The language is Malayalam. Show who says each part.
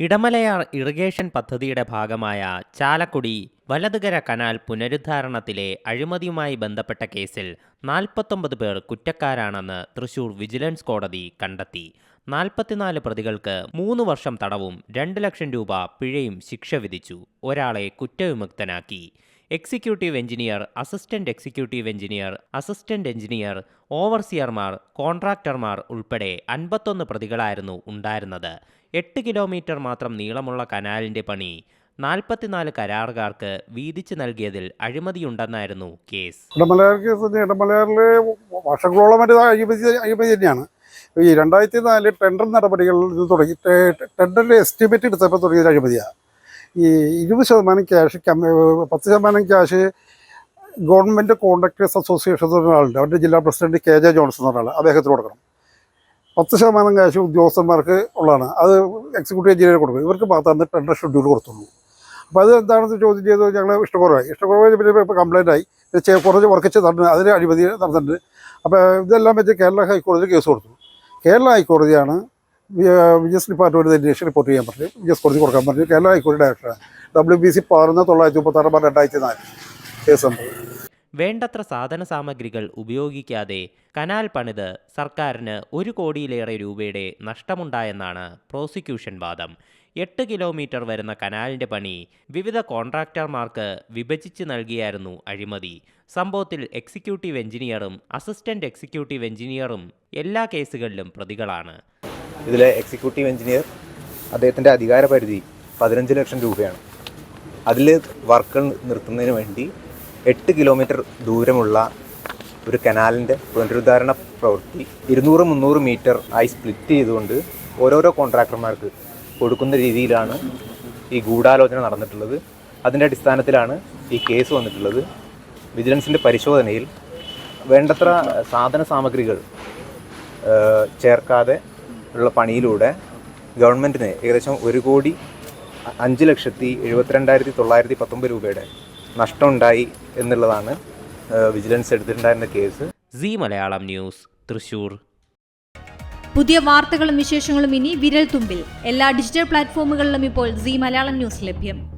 Speaker 1: ഇടമലയാർ ഇറിഗേഷൻ പദ്ധതിയുടെ ഭാഗമായ ചാലക്കുടി വലതുകര കനാൽ പുനരുദ്ധാരണത്തിലെ അഴിമതിയുമായി ബന്ധപ്പെട്ട കേസിൽ നാൽപ്പത്തൊമ്പത് പേർ കുറ്റക്കാരാണെന്ന് തൃശൂർ വിജിലൻസ് കോടതി കണ്ടെത്തി. നാൽപ്പത്തിനാല് പ്രതികൾക്ക് മൂന്ന് വർഷം തടവും രണ്ട് ലക്ഷം രൂപ പിഴയും ശിക്ഷ വിധിച്ചു. ഒരാളെ കുറ്റവിമുക്തനാക്കി. Executive engineer assistant executive engineer assistant engineer ഓവർസിയർമാർ കോൺട്രാക്ടർമാർ ഉൾപ്പെടെ അൻപത്തൊന്ന് പ്രതികളായിരുന്നു ഉണ്ടായിരുന്നത്. എട്ട് കിലോമീറ്റർ മാത്രം നീളമുള്ള കനാലിന്റെ പണി നാൽപ്പത്തിനാല് കരാറുകാർക്ക് വീതിച്ച് നൽകിയതിൽ അഴിമതിയുണ്ടെന്നായിരുന്നു കേസ്.
Speaker 2: ഇടമലയാർ കേസ് ഇടമലയാറിൽ വർഷങ്ങളോളമായിട്ട് അഴിമതി അഴിമതി തന്നെയാണ്. ഈ രണ്ടായിരത്തി നാല് ടെൻഡർ നടപടികളിൽ നിന്ന് തുടങ്ങി ടെൻഡറിന്റെ എസ്റ്റിമേറ്റ് എടുത്തപ്പോൾ തുടങ്ങിയത് അഴിമതിയാണ്. ഈ ഇരുപത് ശതമാനം ക്യാഷ് പത്ത് ശതമാനം ക്യാഷ് ഗവൺമെന്റ് കോൺട്രാക്ടേഴ്സ് അസോസിയേഷൻ എന്ന് പറഞ്ഞ ആളുണ്ട്. അവരുടെ ജില്ലാ പ്രസിഡന്റ് കെ ജെ ജോൺസൺ എന്ന് പറഞ്ഞ അദ്ദേഹത്തിന് കൊടുക്കണം. പത്ത് ശതമാനം ക്യാഷ് ഉദ്യോഗസ്ഥന്മാർക്ക് ഉള്ളതാണ്. അത് എക്സിക്യൂട്ടീവ് എഞ്ചിനീയർ കൊടുക്കും. ഇവർക്ക് മാത്രമേ ടെൻഡർ ഷെഡ്യൂൾ കൊടുത്തുള്ളൂ. അപ്പോൾ അത് എന്താണെന്ന് ചോദ്യം ചെയ്ത് ഞങ്ങൾ ഇഷ്ടക്കുറവായി ഇഷ്ടക്കുറവായി പിന്നെ ഇപ്പോൾ കംപ്ലൈന്റ് ആയി. പിന്നെ കുറച്ച് വർക്കിച്ച് നടന്നു അതിന് അഴിമതി നടന്നിട്ടുണ്ട്. അപ്പോൾ ഇതെല്ലാം വെച്ച് കേരള ഹൈക്കോടതിയിൽ കേസ് കൊടുത്തു. കേരള ഹൈക്കോടതിയാണ് വിജിലൻസ് ഡിപ്പാർട്ട്മെന്റ് അന്വേഷണം റിപ്പോർട്ട് ചെയ്യാൻ പറഞ്ഞു വിജിലൻസ് കോടതി കൊടുക്കാൻ പറഞ്ഞു. കേരള ഹൈക്കോടതി ഡയറക്ടറാണ് ഡബ്ല്യു ബി സി പാറുന്ന തൊള്ളായിരത്തി മുപ്പത്താറ് രണ്ടായിരത്തി നാല് കേസ് കേസുണ്ട്
Speaker 1: വേണ്ടത്ര സാധന സാമഗ്രികൾ ഉപയോഗിക്കാതെ കനാൽ പണിത് സർക്കാരിന് ഒരു കോടിയിലേറെ രൂപയുടെ നഷ്ടമുണ്ടായെന്നാണ് പ്രോസിക്യൂഷൻ വാദം. എട്ട് കിലോമീറ്റർ വരുന്ന കനാലിന്റെ പണി വിവിധ കോൺട്രാക്ടർമാർക്ക് വിഭജിച്ച് നൽകിയായിരുന്നു അഴിമതി. സംഭവത്തിൽ എക്സിക്യൂട്ടീവ് എഞ്ചിനീയറും അസിസ്റ്റന്റ് എക്സിക്യൂട്ടീവ് എഞ്ചിനീയറും എല്ലാ കേസുകളിലും പ്രതികളാണ്.
Speaker 3: ഇതിലെ എക്സിക്യൂട്ടീവ് എഞ്ചിനീയർ അദ്ദേഹത്തിന്റെ അധികാരപരിധി പതിനഞ്ച് ലക്ഷം രൂപയാണ്. അതിൽ വർക്കുകൾ നിർത്തുന്നതിന് വേണ്ടി എട്ട് കിലോമീറ്റർ ദൂരമുള്ള ഒരു കനാലിന്റെ പുനരുദ്ധാരണ പ്രവൃത്തി ഇരുന്നൂറ് മുന്നൂറ് മീറ്റർ ആയി സ്പ്ലിറ്റ് ചെയ്തുകൊണ്ട് ഓരോരോ കോൺട്രാക്ടർമാർക്ക് കൊടുക്കുന്ന രീതിയിലാണ് ഈ ഗൂഢാലോചന നടന്നിട്ടുള്ളത്. അതിന്റെ അടിസ്ഥാനത്തിലാണ് ഈ കേസ് വന്നിട്ടുള്ളത്. വിജിലൻസിന്റെ പരിശോധനയിൽ വേണ്ടത്ര സാധന സാമഗ്രികൾ ചേർക്കാതെ ഉള്ള പണിയിലൂടെ ഗവൺമെന്റിന് ഏകദേശം ഒരു കോടി അഞ്ച് ലക്ഷത്തി എഴുപത്തിരണ്ടായിരത്തി തൊള്ളായിരത്തി പത്തൊമ്പത് രൂപയുടെ നഷ്ടമുണ്ടായി എന്നുള്ളതാണ് vigilance എടുത്തിട്ടുണ്ടായിരുന്ന case.
Speaker 1: C Malayalam news Thrissur.
Speaker 4: പുതിയ വാർത്തകളും വിശേഷങ്ങളും ഇനി വിരൽ തുമ്പിൽ എല്ലാ ഡിജിറ്റൽ പ്ലാറ്റ്ഫോമുകളിലും ഇപ്പോൾ സി മലയാളം ന്യൂസ് ലഭ്യം.